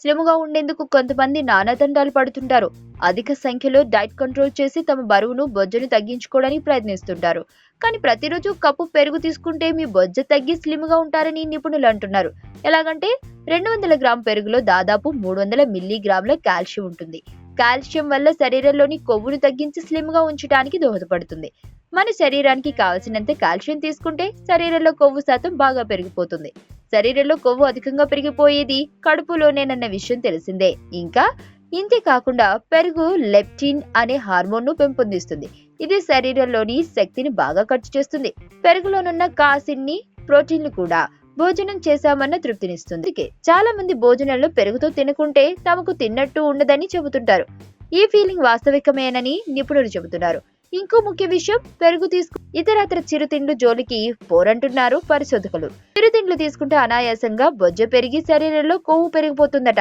స్లిమ్గా ఉండేందుకు కొంతమంది నానాదండాలు పడుతుంటారు. అధిక సంఖ్యలో డైట్ కంట్రోల్ చేసి తమ బరువును బొజ్జను తగ్గించుకోవడానికి ప్రయత్నిస్తుంటారు. కానీ ప్రతిరోజు కప్పు పెరుగు తీసుకుంటే మీ బొజ్జ తగ్గి స్లిమ్గా ఉంటారని నిపుణులు అంటున్నారు. ఎలాగంటే రెండు వందల గ్రామ్ పెరుగులో దాదాపు మూడు వందల మిల్లీగ్రాముల కాల్షియం ఉంటుంది. కాల్షియం వల్ల శరీరంలోని కొవ్వును తగ్గించి స్లిమ్గా ఉంచడానికి దోహదపడుతుంది. మన శరీరానికి కావలసినంత కాల్షియం తీసుకుంటే శరీరంలో కొవ్వు శాతం బాగా పెరిగిపోతుంది. శరీరంలో కొవ్వు అధికంగా పెరిగిపోయేది. కడుపులోనేనన్న విషయం తెలిసిందే. ఇంకా ఇంతే కాకుండా పెరుగు లెప్టిన్ అనే హార్మోన్ను పెంపొందిస్తుంది. ఇది శరీరంలోని శక్తిని బాగా ఖర్చు చేస్తుంది. పెరుగులోనున్న కాసిన్ని ప్రోటీన్లు కూడా భోజనం చేశామన్న తృప్తినిస్తుంది. చాలా మంది భోజనంలో పెరుగుతో తినకుంటే తమకు తిన్నట్టు ఉండదని చెబుతుంటారు. ఈ ఫీలింగ్ వాస్తవికమేనని నిపుణులు చెబుతున్నారు. ఇంకో ముఖ్య విషయం పెరుగు తీసుకు ఇతరత్ర చిరుతిండ్లు జోలికి పోరంటున్నారు పరిశోధకులు. చిరుతిండ్లు తీసుకుంటే అనాయాసంగా బొజ్జ పెరిగి శరీరంలో కొవ్వు పెరిగిపోతుందట.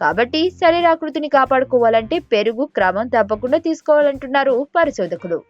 కాబట్టి శరీరాకృతిని కాపాడుకోవాలంటే పెరుగు క్రమం తప్పకుండా తీసుకోవాలంటున్నారు పరిశోధకులు.